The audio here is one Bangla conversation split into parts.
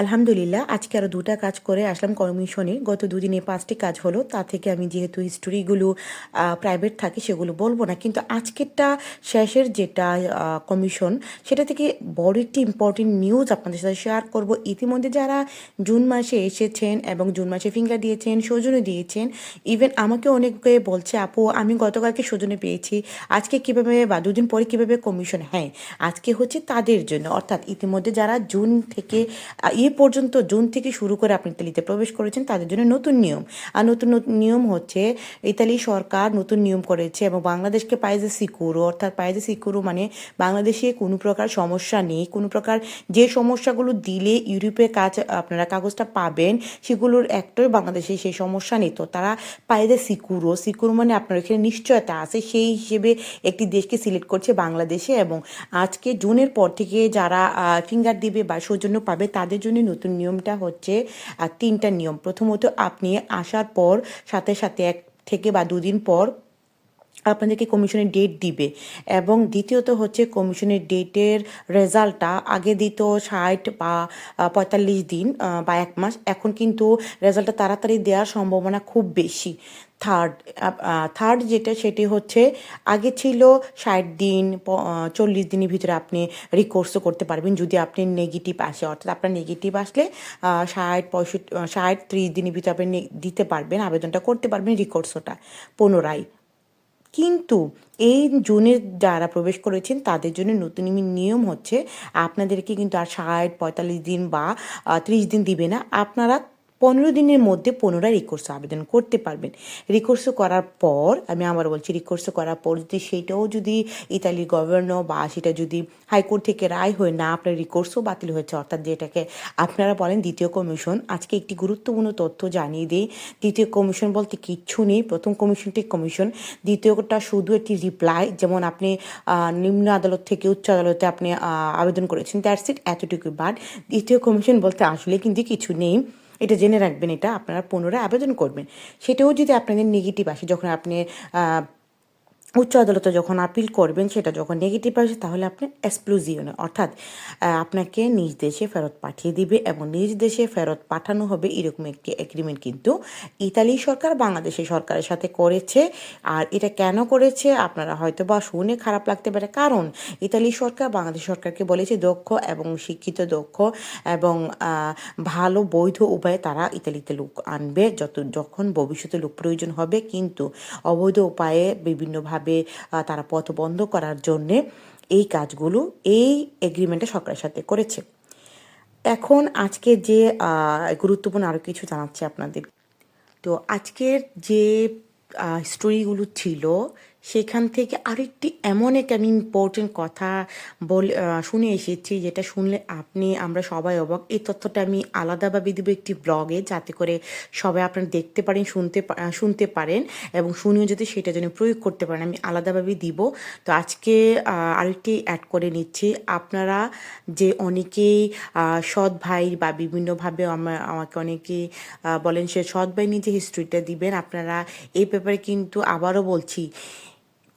আলহামদুলিল্লাহ, আজকে আরও দুটা কাজ করে আসলাম কমিশনে গত দুদিনে পাঁচটি কাজ হলো, তা থেকে আমি যেহেতু হিস্টোরিগুলো প্রাইভেট থাকে সেগুলো বলব না। কিন্তু আজকেরটা শেষের যেটা কমিশন সেটা থেকে বড় একটি ইম্পর্টেন্ট নিউজ আপনাদের সাথে শেয়ার করব। ইতিমধ্যে যারা জুন মাসে এসেছেন এবং জুন মাসে ফিঙ্গার দিয়েছেন সৌজনে দিয়েছেন ইভেন আমাকে অনেকে বলছে, আপু, আমি গতকালকে সৌজনে পেয়েছি। আজকে কীভাবে বা দুদিন পরে কীভাবে কমিশন হ্যাঁ আজকে হচ্ছে তাদের জন্য। অর্থাৎ ইতিমধ্যে যারা জুন থেকে এ পর্যন্ত জুন থেকে শুরু করে আপনি ইতালিতে প্রবেশ করেছেন, তাদের জন্য নতুন নিয়ম। আর নতুন নিয়ম হচ্ছে, ইতালি সরকার নতুন নিয়ম করেছে এবং বাংলাদেশকে পাইজে সিকুরো অর্থাৎ পাইজে সিকুরো মানে বাংলাদেশে কোনো প্রকার সমস্যা নেই। কোনো প্রকার যে সমস্যাগুলো দিলে ইউরোপে কাজ, আপনারা কাগজটা পাবেন, সেগুলোর একটাই বাংলাদেশে সেই সমস্যা নেই। তো তারা পাইজে সিকুরো সিকুরো মানে আপনার এখানে নিশ্চয়তা আছে, সেই হিসেবে একটি দেশকে সিলেক্ট করছে বাংলাদেশে এবং আজকে জুনের পর থেকে যারা ফিঙ্গার দিবে বা সৌজন্য পাবে, তাদের জন্য নতুন নিয়মটা হচ্ছে তিনটা নিয়ম। প্রথমত আপনি আসার পর, সাথে সাথে এক থেকে বা দুদিন পর আপনাদেরকে কমিশনের ডেট দিবে। এবং দ্বিতীয়ত হচ্ছে কমিশনের ডেটের রেজাল্টটা আগে দিত ষাট বা পঁয়তাল্লিশ দিন বা এক মাস। এখন কিন্তু রেজাল্টটা তাড়াতাড়ি দেওয়ার সম্ভাবনা খুব বেশি। থার্ড থার্ড যেটা সেটি হচ্ছে আগে ছিল ষাট দিন চল্লিশ দিনের ভিতরে আপনি রিকোর্সও করতে পারবেন। যদি আপনি নেগেটিভ আসে, অর্থাৎ আপনার নেগেটিভ আসলে ষাট পঁয়ষট্টি ষাট ত্রিশ দিনের ভিতরে আপনি দিতে পারবেন, আবেদনটা করতে পারবেন রিকোর্সটা পুনরায়। কিন্তু এই জুনে যারা প্রবেশ করেছেন, তাদের জন্য নতুন নিয়ম হচ্ছে, আপনাদেরকে কিন্তু আর ষাট পঁয়তাল্লিশ দিন বা ত্রিশ দিন দিবে না। আপনারা পনেরো দিনের মধ্যে পুনরায় রিকোর্স আবেদন করতে পারবেন। রিকোর্স করার পর, আমি আবার বলছি রিকোর্স করার পর যদি সেটাও যদি ইতালির গভর্নর বা সেটা যদি হাইকোর্ট থেকে রায় হয়ে না আপনার রিকোর্সও বাতিল হয়েছে, অর্থাৎ যেটাকে আপনারা বলেন দ্বিতীয় কমিশন আজকে একটি গুরুত্বপূর্ণ তথ্য জানিয়ে দিই। দ্বিতীয় কমিশন বলতে কিচ্ছু নেই, প্রথম কমিশনটি কমিশন দ্বিতীয়টা শুধু একটি রিপ্লাই যেমন আপনি নিম্ন আদালত থেকে উচ্চ আদালতে আপনি আবেদন করেছেন দ্যাটস ইট এতটুকু বাট দ্বিতীয় কমিশন বলতে আসলে কিন্তু কিছু নেই। এটা জেনে রাখবেন, এটা আপনারা পুনরায় আবেদন করবেন। সেটাও যদি আপনাদের নেগেটিভ আসে, যখন আপনি উচ্চ আদালতে যখন আপিল করবেন, সেটা যখন নেগেটিভ আসে, তাহলে আপনি এক্সপ্লোজিওনে অর্থাৎ আপনাকে নিজ দেশে ফেরত পাঠিয়ে দিবে এবং নিজ দেশে ফেরত পাঠানো হবে এরকম একটি এগ্রিমেন্ট কিন্তু ইতালি সরকার, বাংলাদেশের সরকারের সাথে করেছে। আর এটা কেন করেছে? আপনারা হয়তো বা শুনে খারাপ লাগতে পারে। কারণ, ইতালি সরকার, বাংলাদেশ সরকারকে বলেছে দক্ষ এবং শিক্ষিত, দক্ষ এবং ভালো, বৈধ উপায়ে তারা ইতালিতে লোক আনবে। যত, যখন ভবিষ্যতে লোক প্রয়োজন হবে, কিন্তু অবৈধ উপায়ে বিভিন্নভাবে আহ, তারা পথ বন্ধ করার জন্যে এই কাজগুলো এই এগ্রিমেন্টে সরকারের সাথে করেছে। এখন আজকে যে গুরুত্বপূর্ণ আরও কিছু জানাচ্ছি আপনাদের। তো আজকের যে স্টোরিগুলো ছিল সেখান থেকে আরেকটি এমন এক আমি ইম্পর্টেন্ট কথা বলে শুনে এসেছি যেটা শুনলে আপনি আমরা সবাই অবাক। এই তথ্যটা আমি আলাদাভাবে দেবো একটি ব্লগে যাতে করে সবাই আপনারা দেখতে পারেন শুনতে শুনতে পারেন এবং শুনেও যদি সেটা যেন প্রয়োগ করতে পারেন আমি আলাদাভাবে দিব। তো আজকে আরেকটি অ্যাড করে নিচ্ছি। আপনারা যে অনেকেই সৎ ভাই বা বিভিন্নভাবে আমা- আমাকে অনেকেই আহ, বলেন সে সৎ ভাই নিজে হিস্ট্রিটা দিবেন আপনারা এই ব্যাপারে কিন্তু আবারও বলছি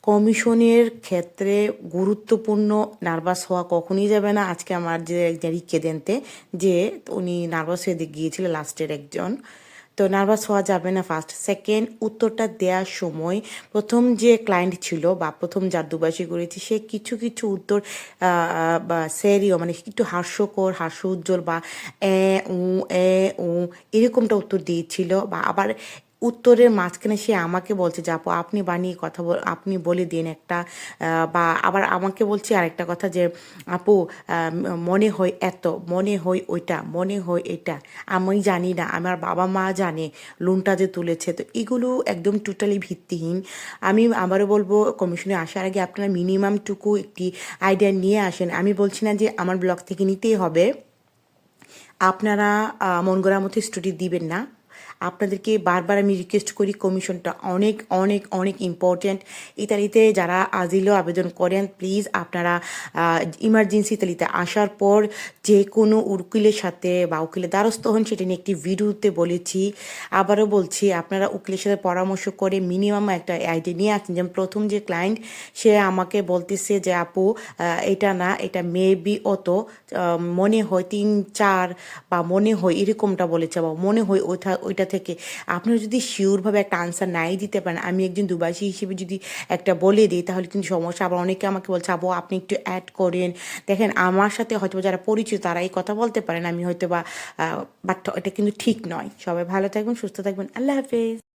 কমিশনের ক্ষেত্রে গুরুত্বপূর্ণ নার্ভাস হওয়া কখনই যাবে না। আজকে আমার যে একজন রিক্কেদেনতে যে উনি নার্ভাস হয়ে গিয়েছিল, লাস্টের একজন। তো নার্ভাস হওয়া যাবে না ফার্স্ট সেকেন্ড উত্তরটা দেওয়ার সময় প্রথম যে ক্লায়েন্ট ছিল বা প্রথম যার দুবাসী করেছি, সে কিছু কিছু উত্তর বা সেরিও মানে একটু হাস্যকর, হাস্য উজ্জ্বল বা এ, উ এ, উ, এরকমটা উত্তর দিয়েছিল বা আবার উত্তরের মাঝখানে সে আমাকে বলছে যে, আপু, আপনি বানিয়ে কথা বল, আপনি বলে দিন একটা বা আবার আমাকে বলছে আরেকটা কথা যে, আপু মনে হয় এত, মনে হয় ওইটা, মনে হয় এটা, আমি জানি না, আমার বাবা মা জানে, লোনটা যে তুলেছে। তো এগুলো একদম টোটালি ভিত্তিহীন। আমি আবারও বলব কমিশনে আসার আগে আপনারা মিনিমামটুকু একটি আইডিয়া নিয়ে আসেন। আমি বলছি না যে, আমার ব্লগ থেকে নিতেই হবে। আপনারা মন মতো স্টুডি দিবেন না। আপনাদেরকে বারবার আমি রিকোয়েস্ট করি কমিশনটা অনেক অনেক অনেক ইম্পর্ট্যান্ট ইতালিতে যারা আজিলও আবেদন করেন প্লিজ আপনারা ইমার্জেন্সি ইতালিতে আসার পর যে কোনো উকিলের সাথে বা উকিলের দ্বারস্থ হন, সেটা নিয়ে একটি ভিডিওতে বলেছি। আবারও বলছি, আপনারা উকিলের সাথে পরামর্শ করে মিনিমাম একটা আইডিয়া নিয়ে আসেন। যেমন প্রথম যে ক্লায়েন্ট সে আমাকে বলতেছে যে, আপু এটা না, এটা মেবি অত মনে হয় তিন, চার, বা মনে হয় এরকমটা বলেছে, বা মনে হয় ওইটা ওইটা থেকে। আপনারা যদি শিওরভাবে একটা আনসার নাই দিতে পারেন, আমি একজন দুবাসী হিসেবে যদি একটা বলে দিই, তাহলে কিন্তু সমস্যা। আবার অনেকে আমাকে বলছে, আবু, আপনি একটু অ্যাড করেন। দেখেন, আমার সাথে হয়তো যারা পরিচিত, তারা এই কথা বলতে পারেন। আমি হয়তো বা বাট এটা কিন্তু ঠিক নয়। সবাই ভালো থাকবেন, সুস্থ থাকবেন। আল্লাহ হাফেজ।